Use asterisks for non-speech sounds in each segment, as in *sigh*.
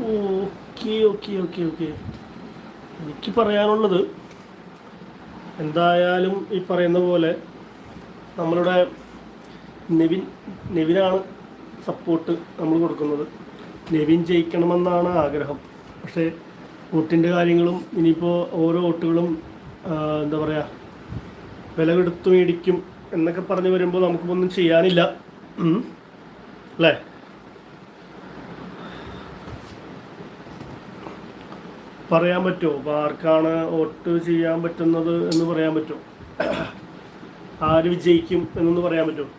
Okay okay okay okay. എനിക്ക് പറയാനുള്ളത് എന്തായാലും ഈ പറയുന്ന പോലെ നമ്മളുടെ നെവിൻ നെവിനാണ് സപ്പോർട്ട് നമ്മൾ കൊടുക്കുന്നത്. നെവിൻ ജയിക്കണമെന്നാണ് ആഗ്രഹം. പക്ഷേ വോട്ടിന്റെ കാര്യങ്ങളും ഇനിയിപ്പോൾ ഓരോ വോട്ടുകളും എന്താ പറയുക വില കൊടുത്ത് മേടിക്കും എന്നൊക്കെ പറഞ്ഞു വരുമ്പോൾ നമുക്കൊന്നും ചെയ്യാനില്ല. അല്ലേ? പറയാൻ പറ്റുമോ? അപ്പോൾ ആർക്കാണ് വോട്ട് ചെയ്യാൻ പറ്റുന്നത് എന്ന് പറയാൻ പറ്റുമോ? ആര് വിജയിക്കും എന്നൊന്ന് പറയാൻ പറ്റുമോ?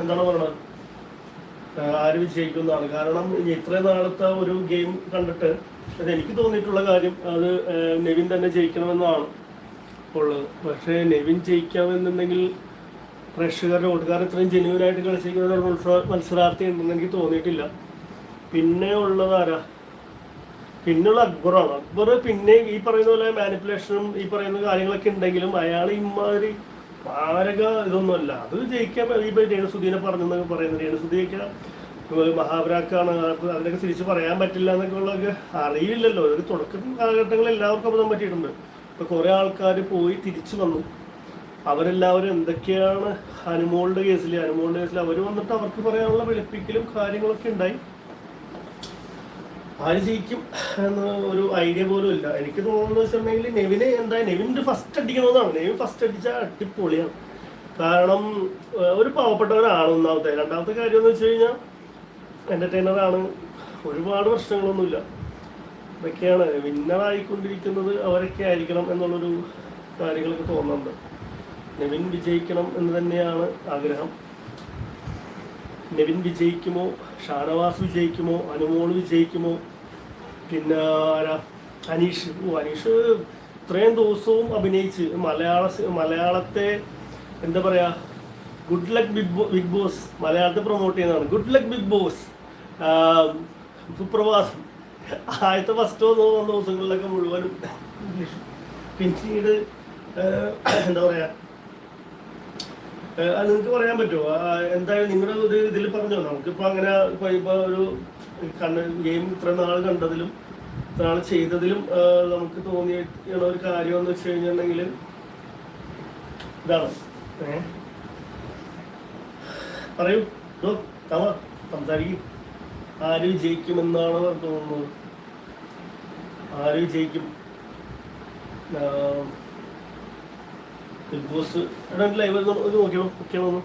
എന്താണ് പറയണത്? ആര് വിജയിക്കുന്നതാണ്? കാരണം ഇത്രയും നാളത്തെ ഒരു ഗെയിം കണ്ടിട്ട് അത് എനിക്ക് തോന്നിയിട്ടുള്ള കാര്യം അത് നെവിൻ തന്നെ ജയിക്കണമെന്നാണ് ഉള്ളത്. പക്ഷേ നെവിൻ ജയിക്കാമെന്നുണ്ടെങ്കിൽ പ്രേക്ഷകരുടെ ഓട്ടുകാർ ഇത്രയും ജെന്യൂനായിട്ട് കളിച്ചിരിക്കുന്ന മത്സരാർത്ഥി ഉണ്ടെന്ന് എനിക്ക് തോന്നിയിട്ടില്ല. പിന്നെ ഉള്ളത് ആരാ? പിന്നുള്ള അക്ബറാണ്. അക്ബർ പിന്നെ ഈ പറയുന്ന പോലെ മാനിപ്പുലേഷനും ഈ പറയുന്ന കാര്യങ്ങളൊക്കെ ഉണ്ടെങ്കിലും അയാൾ ഇമാതിരി മാരക ഇതൊന്നുമല്ല. അത് ജയിക്കാൻ ഈ ഇപ്പൊ രേണുസുദീനെ പറഞ്ഞെന്നൊക്കെ പറയുന്നത്. രേണുസുദിയൊക്കെ മഹാബ്രാക്കാണ് അതിനൊക്കെ തിരിച്ച് പറയാൻ പറ്റില്ല എന്നൊക്കെ ഉള്ളതൊക്കെ അറിയില്ലല്ലോ. ഒരു തുടക്കം കാലഘട്ടങ്ങളിൽ എല്ലാവർക്കും അബദ്ധം പറ്റിയിട്ടുണ്ട്. ഇപ്പൊ കുറെ ആൾക്കാർ പോയി തിരിച്ചു വന്നു. അവരെല്ലാവരും എന്തൊക്കെയാണ് അനുമോളുടെ കേസിൽ അനുമോളുടെ കേസിൽ അവർ വന്നിട്ട് അവർക്ക് പറയാനുള്ള വെളുപ്പിക്കലും കാര്യങ്ങളൊക്കെ ഉണ്ടായി. ആര് ജയിക്കും എന്ന് ഒരു ഐഡിയ പോലും ഇല്ല. എനിക്ക് തോന്നുന്നത് വെച്ചിട്ടുണ്ടെങ്കിൽ നെവിന് എന്താ നെവിന്റെ ഫസ്റ്റ് അടിക്കണമെന്നാണ് നെവിൻ ഫസ്റ്റ് അടിച്ച അടിപൊളിയാണ്. കാരണം ഒരു പാവപ്പെട്ടവനാണ് ഒന്നാമത്തെ. രണ്ടാമത്തെ കാര്യം എന്ന് വെച്ച് കഴിഞ്ഞാൽ എന്റർടൈനറാണ് ഒരുപാട് പ്രശ്നങ്ങളൊന്നുമില്ല. ഇതൊക്കെയാണ് വിന്നറായിക്കൊണ്ടിരിക്കുന്നത് അവരൊക്കെ ആയിരിക്കണം എന്നുള്ളൊരു കാര്യങ്ങളൊക്കെ തോന്നുന്നുണ്ട്. നെവിൻ വിജയിക്കണം എന്ന് തന്നെയാണ് ആഗ്രഹം. നെവിൻ വിജയിക്കുമോ? ഷാനവാസ് വിജയിക്കുമോ അനുമോൾ വിജയിക്കുമോ? പിന്നെ ആരാ? അനീഷ്. ഓ അനീഷ് ഇത്രയും ദിവസവും അഭിനയിച്ച് മലയാള മലയാളത്തെ എന്താ പറയാ ഗുഡ് ലക്ക് ബിഗ് ബോ ബിഗ് ബോസ് മലയാളത്തെ പ്രൊമോട്ട് ചെയ്യുന്നതാണ്. ഗുഡ് ലക്ക് ബിഗ് ബോസ് സുപ്രഭാതം. ആദ്യത്തെ ഫസ്റ്റോ നോ ദിവസങ്ങളിലൊക്കെ മുഴുവനും പിന്നീട് എന്താ പറയാ ഏഹ് അത് നിങ്ങൾക്ക് പറയാൻ പറ്റുമോ? എന്തായാലും നിങ്ങളുടെ ഒരു ഇതിൽ പറഞ്ഞോ? നമുക്കിപ്പോൾ അങ്ങനെ ഇപ്പോൾ ഇപ്പോൾ ഒരു കണ്ണ് ഗെയിം ഇത്ര നാൾ കണ്ടതിലും ഇത്ര നാൾ ചെയ്തതിലും നമുക്ക് തോന്നിയുള്ള ഒരു കാര്യം എന്ന് വെച്ച് കഴിഞ്ഞിട്ടുണ്ടെങ്കിൽ ഇതാണ്. ഏ? പറയൂ. തവ സംസാരിക്കും. ആര് വിജയിക്കുമെന്നാണ് തോന്നുന്നത്. ആര് വിജയിക്കും? ബിഗ് ബോസ് ലൈവ് നോക്കിയോ? നോക്കിയാണോ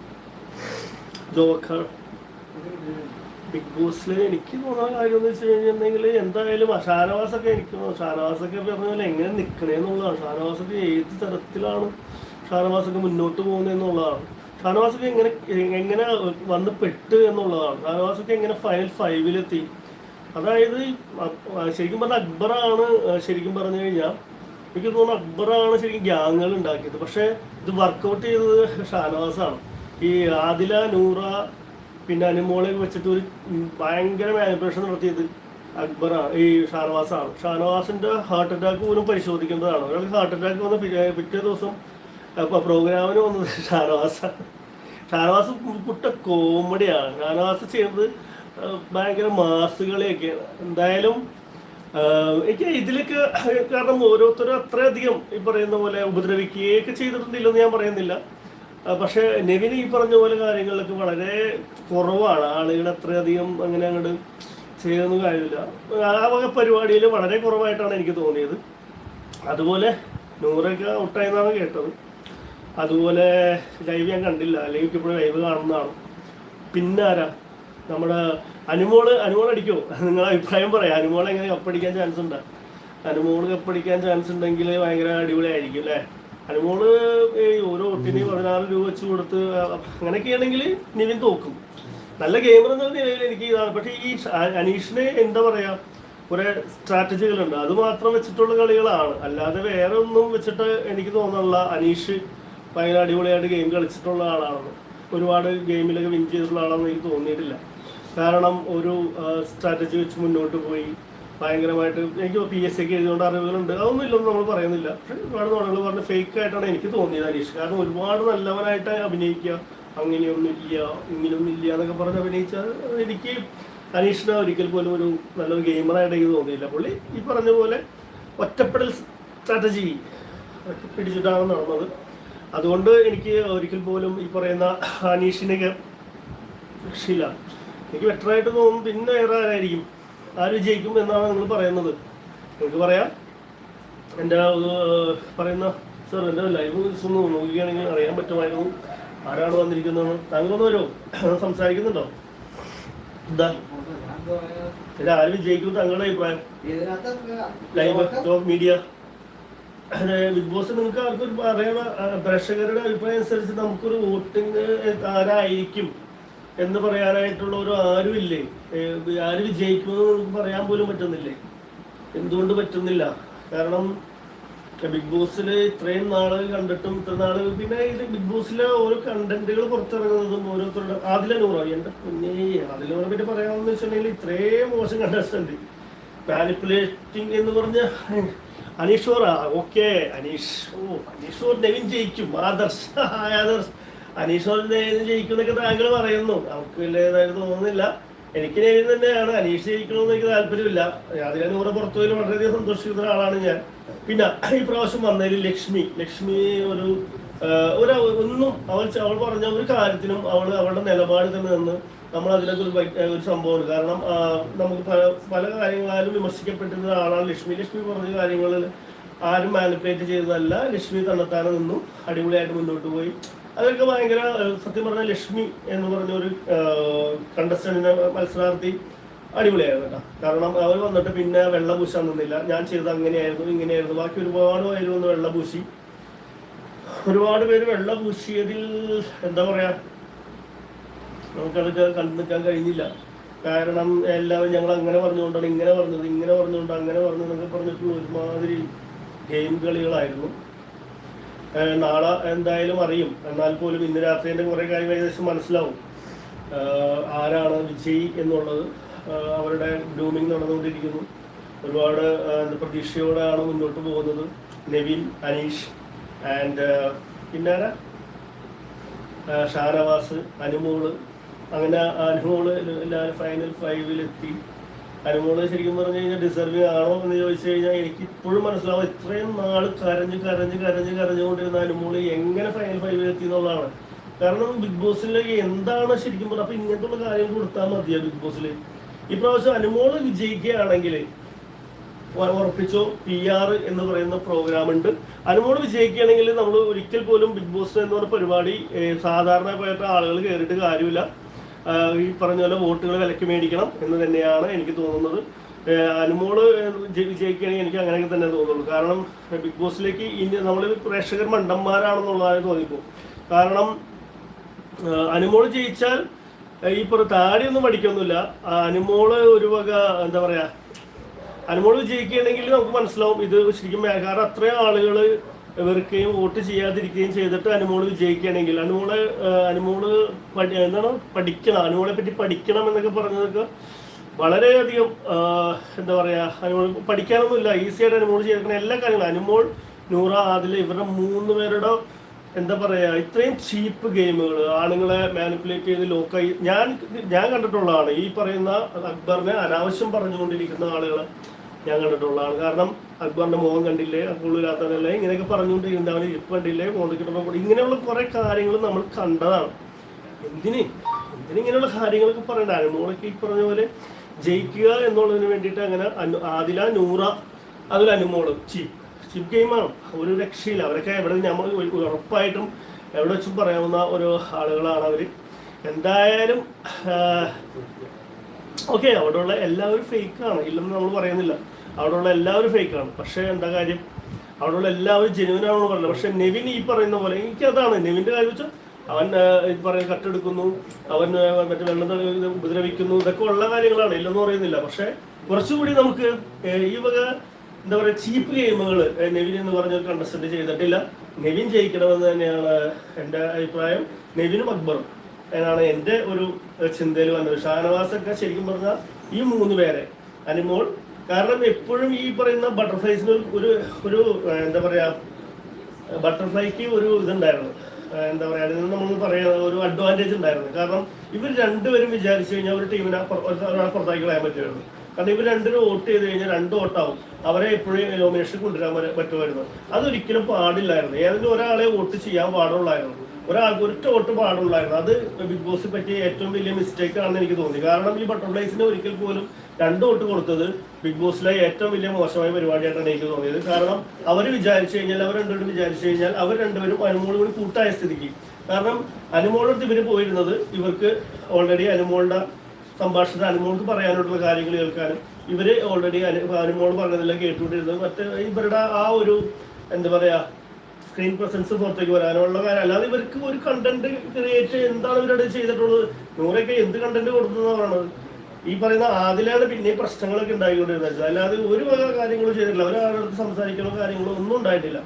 ബിഗ് ബോസിൽ എനിക്ക് തോന്നുന്ന കാര്യം എന്ന് വെച്ച് കഴിഞ്ഞിട്ടുണ്ടെങ്കിൽ എന്തായാലും ഷാനവാസൊക്കെ എനിക്ക് ഷാനവാസൊക്കെ പറഞ്ഞ പോലെ എങ്ങനെ നിൽക്കണേ എന്നുള്ളതാണ്. ഷാനവാസൊക്കെ ഏത് തരത്തിലാണ് ഷാനവാസൊക്കെ മുന്നോട്ട് പോകുന്നത് എന്നുള്ളതാണ്. ഷാനവാസൊക്കെ എങ്ങനെ എങ്ങനെ വന്ന് പെട്ട് എന്നുള്ളതാണ്. ഷാനവാസൊക്കെ എങ്ങനെ ഫൈനൽ ഫൈവിലെത്തി അതായത് ശരിക്കും പറഞ്ഞാൽ അക്ബറാണ് ശരിക്കും പറഞ്ഞു കഴിഞ്ഞാൽ എനിക്ക് തോന്നുന്നു അക്ബറാണ് ശരിക്കും ഗ്യാങ്ങുകൾ ഉണ്ടാക്കിയത്. പക്ഷേ ഇത് വർക്കൗട്ട് ചെയ്തത് ഷാനവാസാണ്. ഈ ആദില നൂറ പിന്നെ അനുമോളെ വെച്ചിട്ട് ഒരു ഭയങ്കര മാനിപ്പുലേഷൻ നടത്തിയത് അക്ബറാണ് ഈ ഷാനവാസാണ്. ഷാനവാസിന്റെ ഹാർട്ട് അറ്റാക്ക് പോലും പരിശോധിക്കേണ്ടതാണ്. ഒരാൾക്ക് ഹാർട്ട് അറ്റാക്ക് വന്ന പിറ്റേ- ദിവസം പ്രോഗ്രാമിന് വന്നത് *laughs* ഷാനവാസാണ്. ഷാനവാസ് പുട്ട കോമഡിയാണ് ഷാനവാസ് ചെയ്യുന്നത് ഭയങ്കര മാസുകളെയൊക്കെയാണ് എന്തായാലും എനിക്ക് ഇതിലേക്ക് കാരണം ഓരോരുത്തരും അത്രയധികം ഈ പറയുന്ന പോലെ ഉപദ്രവിക്കുകയൊക്കെ ചെയ്തിട്ടുണ്ടെന്ന് ഞാൻ പറയുന്നില്ല. പക്ഷെ നെവിന് ഈ പറഞ്ഞ പോലെ കാര്യങ്ങളിലൊക്കെ വളരെ കുറവാണ്. ആളുകൾ അത്രയധികം അങ്ങനെ അങ്ങോട്ട് ചെയ്തൊന്നും കാര്യമില്ല. ആ വക പരിപാടിയിൽ വളരെ കുറവായിട്ടാണ് എനിക്ക് തോന്നിയത്. അതുപോലെ നൂറൊക്കെ ഔട്ടായെന്നാണ് കേട്ടത്. അതുപോലെ ലൈവ് ഞാൻ കണ്ടില്ല. അല്ലെങ്കിൽ ഇപ്പോഴും ലൈവ് കാണുന്നതാണ്. പിന്നാരാ? നമ്മുടെ അനുമോൾ അനുമോൾ അടിക്കോ? നിങ്ങളുടെ അഭിപ്രായം പറയാം. അനുമോൾ എങ്ങനെ കപ്പടിക്കാൻ ചാൻസ് ഉണ്ട്? അനുമോൾ കപ്പടിക്കാൻ ചാൻസ് ഉണ്ടെങ്കിൽ ഭയങ്കര അടിപൊളിയായിരിക്കും അല്ലേ? അനുമോൾ ഓരോ ഒട്ടിന് പതിനാറ് രൂപ വെച്ച് കൊടുത്ത് അങ്ങനെയൊക്കെ ആണെങ്കിൽ നിവിൻ തോക്കും. നല്ല ഗെയിമർ എന്ന നിലയിൽ എനിക്ക് ഇതാണ്. പക്ഷേ ഈ അനീഷിന് എന്താ പറയുക കുറെ സ്ട്രാറ്റജികളുണ്ട് അത് മാത്രം വെച്ചിട്ടുള്ള കളികളാണ്. അല്ലാതെ വേറെ ഒന്നും വെച്ചിട്ട് എനിക്ക് തോന്നുന്നില്ല അനീഷ് ഭയങ്കര അടിപൊളിയായിട്ട് ഗെയിം കളിച്ചിട്ടുള്ള ആളാണെന്ന്. ഒരുപാട് ഗെയിമിലൊക്കെ വിൻ ചെയ്തിട്ടുള്ള ആളാണെന്ന് എനിക്ക് തോന്നിയിട്ടില്ല. കാരണം ഒരു സ്ട്രാറ്റജി വെച്ച് മുന്നോട്ട് പോയി. ഭയങ്കരമായിട്ട് എനിക്ക് പി എസ് സിക്ക് എഴുതുകൊണ്ട് അറിവുകളുണ്ട്. അതൊന്നും ഇല്ലെന്ന് നമ്മൾ പറയുന്നില്ല. പക്ഷെ ഒരുപാട് നുണകൾ പറഞ്ഞ് ഫേക്ക് ആയിട്ടാണ് എനിക്ക് തോന്നിയത് അനീഷ് കാരണം ഒരുപാട് നല്ലവനായിട്ട് അഭിനയിക്കുക അങ്ങനെയൊന്നുമില്ല ഇങ്ങനെയൊന്നുമില്ല എന്നൊക്കെ പറഞ്ഞ് അഭിനയിച്ചാൽ എനിക്ക് അനീഷിനെ ഒരിക്കൽ പോലും ഒരു നല്ലൊരു ഗെയിമറായിട്ട് എനിക്ക് തോന്നിയില്ല. പുള്ളി ഈ പറഞ്ഞ പോലെ ഒറ്റപ്പെടൽ സ്ട്രാറ്റജി പിടിച്ചിട്ടാണ് നടന്നത്. അതുകൊണ്ട് എനിക്ക് ഒരിക്കൽ പോലും ഈ പറയുന്ന അനീഷിനെ രക്ഷയില്ല. എനിക്ക് ബെറ്ററായിട്ട് തോന്നും പിന്നെ വേറെ ആരായിരിക്കും? ആര് വിജയിക്കും എന്നാണ് നിങ്ങൾ പറയുന്നത്. എനിക്ക് പറയാം. എന്റെ പറയുന്ന സർ എന്റെ ലൈവ് ഒന്ന് നോക്കുകയാണെങ്കിൽ അറിയാൻ പറ്റുമായിരുന്നു ആരാണ് വന്നിരിക്കുന്നതെന്ന്. താങ്കളൊന്ന് വരുമോ സംസാരിക്കുന്നുണ്ടോ? എന്താ? ഇത് ആര് വിജയിക്കും താങ്കളുടെ അഭിപ്രായം? ലൈവ് മീഡിയ ബിഗ് ബോസ് നിങ്ങൾക്ക് ആർക്കൊരു പ്രേക്ഷകരുടെ അഭിപ്രായം അനുസരിച്ച് നമുക്കൊരു വോട്ടിങ് ആരായിരിക്കും എന്ന് പറയാനായിട്ടുള്ള ഒരു ആരുമില്ലേ? ഇല്ലേ ആര് വിജയിക്കുമെന്ന് നമുക്ക് പറയാൻ പോലും പറ്റുന്നില്ലേ? എന്തുകൊണ്ട് പറ്റുന്നില്ല? കാരണം ബിഗ് ബോസിൽ ഇത്രയും നാൾ കണ്ടിട്ടും ഇത്ര നാൾ പിന്നെ ഇത് ബിഗ് ബോസിലെ ഓരോ കണ്ടന്റുകൾ പുറത്തിറങ്ങുന്നതും ഓരോരുത്തരുടെ ആദില നൂറ എന്റെ പിന്നെ ആദില നൂറെ പറ്റി പറയാമെന്ന് വെച്ചിട്ടുണ്ടെങ്കിൽ ഇത്രയും മോശം കണ്ടസ്റ്റന്റ്. മാനിപ്പുലേറ്റിംഗ് എന്ന് പറഞ്ഞ അനീഷോറാ ഓക്കെ അനീഷ് ഓ അനീഷോർ നെവിൻ ജയിക്കും. ആദർശ് ആദർശ്. അനീഷോർ ജയിക്കുന്നൊക്കെ താങ്കൾ പറയുന്നു. അവർക്ക് വലിയതായിട്ട് തോന്നുന്നില്ല. എനിക്ക് നെവിൻ തന്നെയാണ്. അനീഷ് ജയിക്കണമെന്ന് എനിക്ക് താല്പര്യമില്ല. അതിനെ പുറത്തു പോയി വളരെയധികം സന്തോഷിക്കുന്ന ഒരാളാണ് ഞാൻ. പിന്നെ ഈ പ്രാവശ്യം വന്നതിൽ ലക്ഷ്മി. ലക്ഷ്മി ഒരു ഒരു ഒന്നും അവൾ അവൾ പറഞ്ഞ ഒരു കാര്യത്തിനും അവൾ അവളുടെ നിലപാട് തന്നെ നിന്ന് നമ്മൾ അതിനൊക്കെ ഒരു വൈ- ഒരു സംഭവമാണ് കാരണം നമുക്ക് പല പല കാര്യങ്ങളാലും വിമർശിക്കപ്പെട്ടിരുന്ന ഒരാളാണ് ലക്ഷ്മി. ലക്ഷ്മി പറഞ്ഞ കാര്യങ്ങളിൽ ആരും മാനിപ്പുലേറ്റ് ചെയ്തതല്ല. ലക്ഷ്മി തന്നെത്താനെ നിന്നും. അടിപൊളിയായിട്ട് മുന്നോട്ട് പോയി. അതൊക്കെ ഭയങ്കര സത്യം പറഞ്ഞ ലക്ഷ്മി എന്ന് പറഞ്ഞ ഒരു കണ്ടസ്റ്റന്റിനെ മത്സരാർത്ഥി അടിപൊളിയായിരുന്നു കേട്ടോ. കാരണം അവർ വന്നിട്ട് പിന്നെ വെള്ള പൂശാൻ നിന്നില്ല. ഞാൻ ചെയ്തത് അങ്ങനെയായിരുന്നു ഇങ്ങനെയായിരുന്നു. ബാക്കി ഒരുപാട് പേര് വന്ന് വെള്ള പൂശി. ഒരുപാട് പേര് വെള്ള പൂശിയതിൽ എന്താ പറയാ നമുക്കതൊക്കെ കണ്ടു നിൽക്കാൻ കഴിഞ്ഞില്ല. കാരണം എല്ലാവരും ഞങ്ങൾ അങ്ങനെ പറഞ്ഞുകൊണ്ടാണ് ഇങ്ങനെ പറഞ്ഞത് ഇങ്ങനെ പറഞ്ഞുകൊണ്ട് അങ്ങനെ പറഞ്ഞു എന്നൊക്കെ പറഞ്ഞിട്ട് ഒരുമാതിരി ഗെയിം കളികളായിരുന്നു. നാളെ എന്തായാലും അറിയും. എന്നാൽ പോലും ഇന്ന് രാത്രിന്റെ കുറേ കാര്യങ്ങൾ ഏകദേശം മനസ്സിലാവും. ആരാണ് വിജയ് എന്നുള്ളത് അവരുടെ ഗ്രൂമിങ് നടന്നുകൊണ്ടിരിക്കുന്നു. ഒരുപാട് പ്രതീക്ഷയോടെയാണ് മുന്നോട്ട് പോകുന്നത്. നെവിൻ അനീഷ് ആൻഡ് പിന്നെ ഷാനവാസ് അനുമോൾ. അങ്ങനെ അനുമോൾ എല്ലാവരും ഫൈനൽ ഫൈവിലെത്തി അനുമോൾ ശരിക്കും പറഞ്ഞു കഴിഞ്ഞാൽ ഡിസർവിങ് ആണോ എന്ന് ചോദിച്ചു കഴിഞ്ഞാൽ എനിക്ക് ഇപ്പോഴും മനസ്സിലാവും. ഇത്രയും നാൾ കരഞ്ഞ് കരഞ്ഞ് കരഞ്ഞ് കരഞ്ഞുകൊണ്ടിരുന്ന അനുമോൾ എങ്ങനെ ഫൈനൽ ഫൈവിലെത്തി എന്നുള്ളതാണ്. കാരണം ബിഗ് ബോസിലേക്ക് എന്താണ് ശരിക്കും പറഞ്ഞാൽ അപ്പൊ ഇങ്ങനത്തെ ഉള്ള കാര്യങ്ങൾ കൊടുത്താൽ മതിയാ ബിഗ് ബോസിൽ ഇപ്രാവശ്യം അനുമോൾ വിജയിക്കുകയാണെങ്കിൽ ഉറ- ഉറപ്പിച്ചോ? പി ആർ എന്ന് പറയുന്ന പ്രോഗ്രാം ഉണ്ട്. അനുമോട് വിജയിക്കുകയാണെങ്കിൽ നമ്മൾ ഒരിക്കൽ പോലും ബിഗ് ബോസ് എന്ന് പറഞ്ഞ പരിപാടി സാധാരണ സാധാരണപ്പെട്ട ആളുകൾ കയറിയിട്ട് കാര്യമില്ല. ഈ പറഞ്ഞ പോലെ വോട്ടുകൾ വിലക്ക് മേടിക്കണം എന്ന് തന്നെയാണ് എനിക്ക് തോന്നുന്നത്. അനുമോൾ വിജയിക്കുകയാണെങ്കിൽ എനിക്ക് അങ്ങനെയൊക്കെ തന്നെ തോന്നുള്ളൂ. കാരണം ബിഗ് ബോസിലേക്ക് ഇനി നമ്മൾ പ്രേക്ഷകർ മണ്ടന്മാരാണെന്നുള്ളതായി തോന്നിപ്പോ. കാരണം അനുമോൾ ജയിച്ചാൽ ഈ പറ താടിയൊന്നും പഠിക്കൊന്നുമില്ല. അനുമോൾ ഒരു വക എന്താ പറയാ അനുമോൾ വിജയിക്കുകയാണെങ്കിൽ നമുക്ക് മനസ്സിലാവും. ഇത് ശരിക്കും കാരണം അത്രയും ആളുകൾ വെറുക്കുകയും വോട്ട് ചെയ്യാതിരിക്കുകയും ചെയ്തിട്ട് അനുമോൾ വിജയിക്കുകയാണെങ്കിൽ അനുമോൾ അനുമോൾ എന്താണ് പഠിക്കണം അനുമോളെ പറ്റി പഠിക്കണം എന്നൊക്കെ പറഞ്ഞതൊക്കെ വളരെയധികം എന്താ പറയാ അനുമോൾ പഠിക്കാനൊന്നുമില്ല ഈസി ആയിട്ട് അനുമോൾ ചെയ്തിരിക്കുന്ന എല്ലാ കാര്യങ്ങളും. അനുമോൾ നൂറ ആദിൽ ഇവരുടെ മൂന്ന് പേരുടെ എന്താ പറയാ ഇത്രയും ചീപ്പ് ഗെയിമുകൾ ആണുങ്ങളെ മാനിപ്പുലേറ്റ് ചെയ്ത് ലോക്കായി. ഞാൻ ഞാൻ കണ്ടിട്ടുള്ളതാണ് ഈ പറയുന്ന അക്ബറിനെ അനാവശ്യം പറഞ്ഞുകൊണ്ടിരിക്കുന്ന ആളുകളെ. ഞാൻ കണ്ടിട്ടുള്ളതാണ് കാരണം അക്ബറിന്റെ മുഖം കണ്ടില്ലേ അക്കുള്ളില്ലാത്തതല്ലേ ഇങ്ങനെയൊക്കെ പറഞ്ഞുകൊണ്ടിരിക്കുന്നത് അവന്. ഇരിപ്പ് കണ്ടില്ലേ മോന്തിക്കിട്ടുള്ള കൂടി ഇങ്ങനെയുള്ള കുറെ കാര്യങ്ങൾ നമ്മൾ കണ്ടതാണ്. എന്തിന്? എന്തിന് ഇങ്ങനെയുള്ള കാര്യങ്ങളൊക്കെ പറയണ്ട? അനുമോളൊക്കെ ഈ പറഞ്ഞ പോലെ ജയിക്കുക എന്നുള്ളതിന് വേണ്ടിയിട്ട് അങ്ങനെ അനു- ആദില നൂറ അതിൽ അനുമോൾ. ചീപ്പ്. ചീപ്പ് ഗെയിമാണ്. ഒരു രക്ഷയില്ല. അവരൊക്കെ എവിടെ നമ്മൾ ഉറപ്പായിട്ടും എവിടെ വെച്ചും പറയാവുന്ന ഒരു ആളുകളാണ് അവർ എന്തായാലും ഓക്കെ അവിടെയുള്ള എല്ലാവരും ഫേക്കാണ്. ഇല്ലെന്ന് നമ്മൾ പറയുന്നില്ല. അവിടെയുള്ള എല്ലാവരും ഫേക്കാണ്. പക്ഷേ എന്താ കാര്യം? അവിടെയുള്ള എല്ലാവരും ജെനുവിനാണെന്ന് പറയുന്നത് പക്ഷെ നെവിൻ ഈ പറയുന്ന പോലെ എനിക്ക് അതാണ് നെവിന്റെ കാര്യം വെച്ചാൽ അവൻ പറയുന്ന കട്ടെടുക്കുന്നു അവൻ മറ്റേ വെള്ളം ഉപദ്രവിക്കുന്നു ഇതൊക്കെ ഉള്ള കാര്യങ്ങളാണ്. ഇല്ലെന്ന് പറയുന്നില്ല. പക്ഷെ കുറച്ചുകൂടി നമുക്ക് ഈ വക എന്താ പറയുക ചീപ്പ് ഗെയിമുകൾ നെവിൻ എന്ന് പറഞ്ഞ കണ്ടസ്റ്റന്റ് ചെയ്തിട്ടില്ല. നെവിൻ ജയിക്കണമെന്ന് തന്നെയാണ് എന്റെ അഭിപ്രായം. നെവിനും അക്ബറും. എന്നാണ് എന്റെ ഒരു ചിന്തയിൽ വന്നത്. ഷാനവാസൊക്കെ ശരിക്കും പറഞ്ഞാൽ ഈ മൂന്ന് പേരെ അനിമോൾ കാരണം എപ്പോഴും ഈ പറയുന്ന ബട്ടർഫ്ലൈസിന് ഒരു ഒരു എന്താ പറയാ ബട്ടർഫ്ലൈക്ക് ഒരു ഇതുണ്ടായിരുന്നു. എന്താ പറയാ അതിൽ നിന്ന് നമ്മൾ പറയുന്നത് ഒരു അഡ്വാന്റേജ് ഉണ്ടായിരുന്നു. കാരണം ഇവർ രണ്ടുപേരും വിചാരിച്ചു കഴിഞ്ഞാൽ ഒരു ടീമിനെ ഒരാളെ പുറത്താക്കി കളയാൻ പറ്റുമായിരുന്നു. കാരണം ഇവർ രണ്ടുപേരും വോട്ട് ചെയ്ത് കഴിഞ്ഞാൽ രണ്ട് വോട്ടാവും. അവരെ എപ്പോഴും നോമിനേഷൻ കൊണ്ടുവരാൻ പറ്റ- പറ്റുമായിരുന്നു. അതൊരിക്കലും പാടില്ലായിരുന്നു. ഏതെങ്കിലും ഒരാളെ വോട്ട് ചെയ്യാൻ പാടുള്ളായിരുന്നു. ഒരാൾക്ക് ഒരു വോട്ട് പാടുള്ളായിരുന്നു. അത് ബിഗ് ബോസ് പറ്റിയ ഏറ്റവും വലിയ മിസ്റ്റേക്ക് ആണെന്ന് എനിക്ക് തോന്നി. കാരണം ഈ ബട്ടർഫ്ലൈസിന് ഒരിക്കൽ പോലും രണ്ട് വോട്ട് കൊടുത്തത് ബിഗ് ബോസിലെ ഏറ്റവും വലിയ മോശമായ പരിപാടിയായിട്ടാണ് എനിക്ക് തോന്നിയത്. കാരണം അവർ വിചാരിച്ചു കഴിഞ്ഞാൽ അവർ രണ്ടുപേരും വിചാരിച്ചു കഴിഞ്ഞാൽ അവർ രണ്ടുപേരും അനുമോളും കൂടി കൂട്ടായ സ്ഥിതിക്ക്. കാരണം അനുമോളടുത്ത് ഇവർ പോയിരുന്നത് ഇവർക്ക് ഓൾറെഡി അനുമോളുടെ സംഭാഷണത്തിൽ അനുമോൾക്ക് പറയാനുള്ള കാര്യങ്ങൾ കേൾക്കാനും ഇവർ ഓൾറെഡി അനുമോൾ പറഞ്ഞതെല്ലാം കേട്ടുകൊണ്ടിരുന്നത് മറ്റേ ഇവരുടെ ആ ഒരു എന്താ പറയാ സ്ക്രീൻ പ്രസൻസ് പുറത്തേക്ക് വരാനുള്ള കാര്യം അല്ലാതെ ഇവർക്ക് ഒരു കണ്ടന്റ് ക്രിയേറ്റ് എന്താണ് ഇവരുടെ ചെയ്തിട്ടുള്ളത്? നൂറൊക്കെ എന്ത് കണ്ടന്റ് കൊടുക്കുന്നതാണ് ഈ പറയുന്ന ആദിലാണ് പിന്നെ പ്രശ്നങ്ങളൊക്കെ ഉണ്ടായിക്കൊണ്ടിരുന്നത്. അല്ലാതെ ഒരു വക കാര്യങ്ങളും ചെയ്തിട്ടില്ല. ഒരാളടുത്ത് സംസാരിക്കുന്ന കാര്യങ്ങളും ഒന്നും ഉണ്ടായിട്ടില്ല.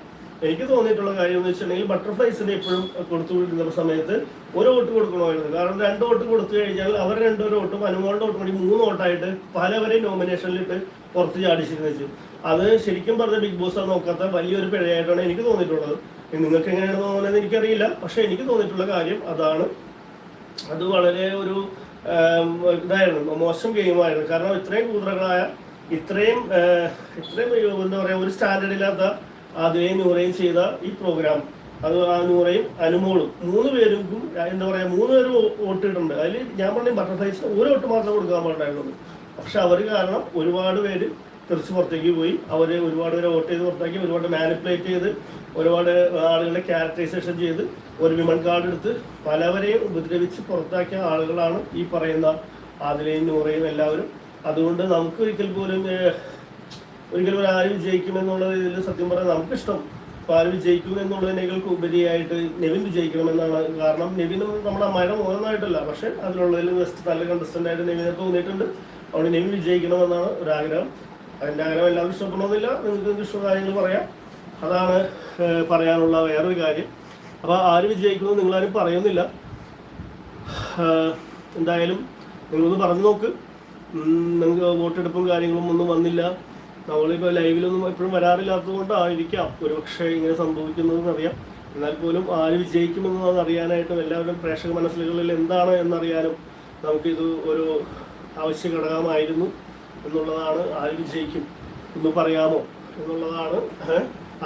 എനിക്ക് തോന്നിയിട്ടുള്ള കാര്യം എന്ന് വെച്ചിട്ടുണ്ടെങ്കിൽ ബട്ടർഫ്ലൈസിന് എപ്പോഴും കൊടുത്തുകൊണ്ടിരുന്ന സമയത്ത് ഒരു വോട്ട് കൊടുക്കണമായിരുന്നു. കാരണം രണ്ട് വോട്ട് കൊടുത്തു കഴിഞ്ഞാൽ അവർ രണ്ടൊരു വോട്ടും അനുമോളുടെ വോട്ടും കൂടി മൂന്ന് വോട്ടായിട്ട് പലവരെയും നോമിനേഷനിലിട്ട് പുറത്ത് ചാടിച്ചിരുന്നു അത് ശരിക്കും പറഞ്ഞ ബിഗ് ബോസ് അത് നോക്കാത്ത വലിയൊരു പിഴയായിട്ടാണ് എനിക്ക് തോന്നിയിട്ടുള്ളത്. നിങ്ങൾക്ക് എങ്ങനെയാണ് തോന്നുന്നത് എനിക്കറിയില്ല. പക്ഷെ എനിക്ക് തോന്നിയിട്ടുള്ള കാര്യം അതാണ്. അത് വളരെ ഒരു ഇതായിരുന്നു. മോശം ഗെയിമായിരുന്നു കാരണം ഇത്രയും കൂതറകളായ ഇത്രയും ഇത്രയും എന്താ പറയുക ഒരു സ്റ്റാൻഡേർഡ് ഇല്ലാത്ത ആദ്യം നൂറയും ചെയ്ത ഈ പ്രോഗ്രാം അത് ആ നൂറയും അനുമോളും. മൂന്ന് പേർക്കും എന്താ പറയുക മൂന്ന് പേര് വോട്ട് ഇട്ടിട്ടുണ്ട് അതിൽ ഞാൻ പറഞ്ഞ ബട്ടർഫ്ലൈസ് ഒരു വോട്ട് മാത്രം കൊടുക്കാൻ പാടുണ്ടായിരുന്നുള്ളൂ. പക്ഷെ അവർ കാരണം ഒരുപാട് പേര് തെറിച്ച് പുറത്തേക്ക് പോയി. അവർ ഒരുപാട് പേരെ വോട്ട് ചെയ്ത് പുറത്താക്കി ഒരുപാട് മാനിപ്പുലേറ്റ് ചെയ്ത് ഒരുപാട് ആളുകളെ ക്യാരക്ടറൈസേഷൻ ചെയ്ത് ഒരു വിമൺ കാർഡ് എടുത്ത് പലവരെയും ഉപദ്രവിച്ച് പുറത്താക്കിയ ആളുകളാണ് ഈ പറയുന്ന ആദിലയും നൂറയും എല്ലാവരും. അതുകൊണ്ട് നമുക്ക് ഒരിക്കൽ പോലും ഒരിക്കൽ ഒരു ആര് വിജയിക്കുമെന്നുള്ള ഇതിൽ സത്യം പറഞ്ഞാൽ നമുക്കിഷ്ടം. അപ്പോൾ ആര് വിജയിക്കും എന്നുള്ളതിനേക്കാൾക്ക് ഉപരിയായിട്ട് നെവിൻ വിജയിക്കണമെന്നാണ് കാരണം നെവിനും നമ്മുടെ മഴ മോഹനായിട്ടല്ല പക്ഷേ അതിലുള്ളതിൽ ബെസ്റ്റ് നല്ല കണ്ടസ്റ്റന്റായിട്ട് നെവിനെ തോന്നിയിട്ടുണ്ട്. അതുകൊണ്ട് നെവിൻ വിജയിക്കണമെന്നാണ് ഒരാഗ്രഹം. അതിന്റെ അങ്ങനെ എല്ലാവർക്കും ഇഷ്ടപ്പെടണമെന്നില്ല നിങ്ങൾക്ക് ഇഷ്ട കാര്യങ്ങൾ പറയാം. അതാണ് പറയാനുള്ള വേറൊരു കാര്യം. അപ്പോൾ ആര് വിജയിക്കുമെന്ന് നിങ്ങളാരും പറയുന്നില്ല. എന്തായാലും നിങ്ങളൊന്ന് പറഞ്ഞു നോക്ക്. നിങ്ങൾക്ക് വോട്ടെടുപ്പും കാര്യങ്ങളും ഒന്നും വന്നില്ല. നമ്മളിപ്പോൾ ലൈവിലൊന്നും എപ്പോഴും വരാറില്ലാത്തത് കൊണ്ടായിരിക്കാം ഒരുപക്ഷെ ഇങ്ങനെ സംഭവിക്കുന്നതെന്ന് അറിയാം. എന്നാൽ പോലും ആര് വിജയിക്കുമെന്നത് അറിയാനായിട്ടും എല്ലാവരും പ്രേക്ഷക മനസ്സിലുകളിൽ എന്താണ് എന്നറിയാനും നമുക്കിത് ഒരു ആവശ്യ ഘടകമായിരുന്നു. എന്നുള്ളതാണ് ആര് വിജയിക്കും എന്ന് പറയാമോ എന്നുള്ളതാണ്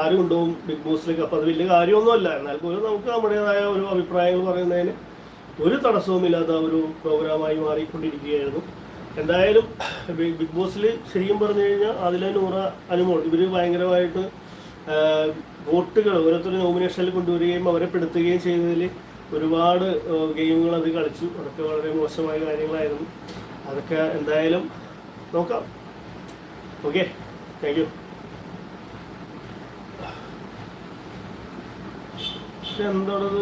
ആരും കൊണ്ടുപോകും ബിഗ് ബോസിലേക്ക്? അപ്പം അത് വലിയ കാര്യമൊന്നുമല്ല. എന്നാൽ പോലും നമുക്ക് നമ്മുടേതായ ഒരു അഭിപ്രായങ്ങൾ പറയുന്നതിന് ഒരു തടസ്സവുമില്ലാത്ത ഒരു പ്രോഗ്രാമായി മാറിക്കൊണ്ടിരിക്കുകയായിരുന്നു. എന്തായാലും ബിഗ് ബോസിൽ ശരിക്കും പറഞ്ഞു കഴിഞ്ഞാൽ അതിലെ നൂറ അനുമോൾ ഇവർ ഭയങ്കരമായിട്ട് വോട്ടുകൾ ഓരോരുത്തർ നോമിനേഷനിൽ കൊണ്ടുവരികയും അവരെ പെടുത്തുകയും ചെയ്തതിൽ ഒരുപാട് ഗെയിമുകൾ അത് കളിച്ചു. അതൊക്കെ വളരെ മോശമായ കാര്യങ്ങളായിരുന്നു. അതൊക്കെ എന്തായാലും നോക്കാം. ഓക്കെ താങ്ക് യു എന്താണത്